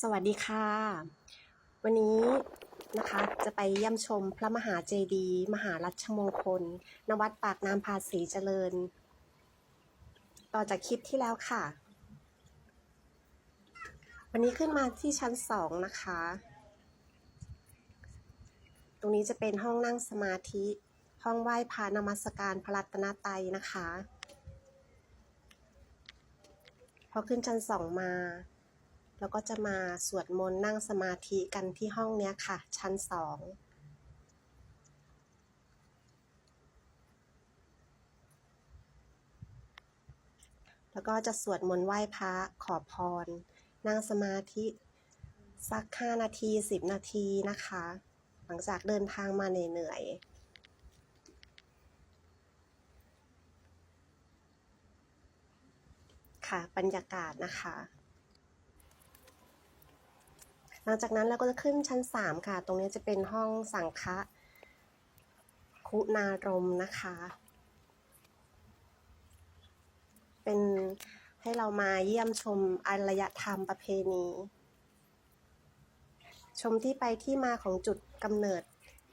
สวัสดีค่ะ วันนี้นะคะจะไปเยี่ยมชมพระมหาเจดีย์มหารัชมงคลณวัดปากน้ำภาษีเจริญ ต่อจากคลิปที่แล้วค่ะ วันนี้ขึ้นมาที่ชั้นสองนะคะ ตรงนี้จะเป็นห้องนั่งสมาธิ ห้องไหว้พระนมัสการพระรัตนตรัยนะคะ พอขึ้นชั้นสองมา แล้วก็จะมาสวดมนต์นั่งสมาธิกันที่ห้องเนี้ยค่ะ ชั้นสองแล้วก็จะสวดมนต์ไหว้พระขอพร นั่งสมาธิสักห้านาทีสิบนาทีนะคะ หลังจากเดินทางมาเหนื่อยๆค่ะบรรยากาศนะคะ หลังจากนั้นเราก็จะขึ้นชั้นสามค่ะ ตรงนี้จะเป็นห้องสังฆะคุณารมนะคะ เป็นให้เรามาเยี่ยมชมอารยธรรมประเพณี ชมที่ไปที่มาของจุดกำเนิด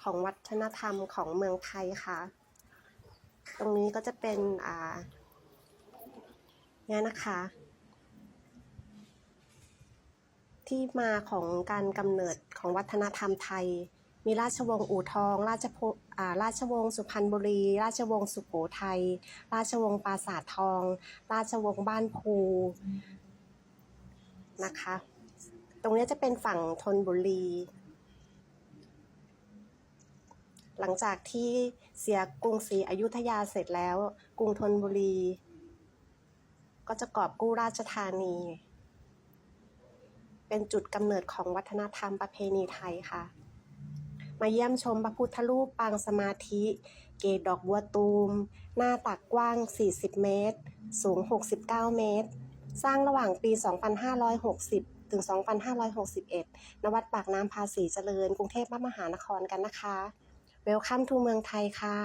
ของวัฒนธรรมของเมืองไทยค่ะ ตรงนี้ก็จะเป็นอ่าเนี่ยนะคะ ที่มาของการกำเนิดของวัฒนธรรมไทย มีราชวงศ์อู่ทอง ราชาราชวงศ์สุพรรณบุรี ราชวงศ์สุโขทัย ราชวงศ์ปราสาททอง ราชวงศ์บ้านภูนะคะ ตรงนี้จะเป็นฝั่งธนบุรี หลังจากที่เสียกรุงศรีอยุธยาเสร็จแล้ว กรุงธนบุรี ก็จะกอบกู้ราชธานี เป็นจุดกำเนิดของวัฒนธรรมประเพณีไทยค่ะ มาเยี่ยมชมพระพุทธรูปปางสมาธิ เกศดอกบัวตูม หน้าตักกว้าง 40 เมตร สูง 69 เมตร สร้างระหว่างปี 2560 ถึง 2561 ณ วัดปากน้ำภาษีเจริญ กรุงเทพมหานครกันนะคะ เวลคัมทูเมืองไทยค่ะ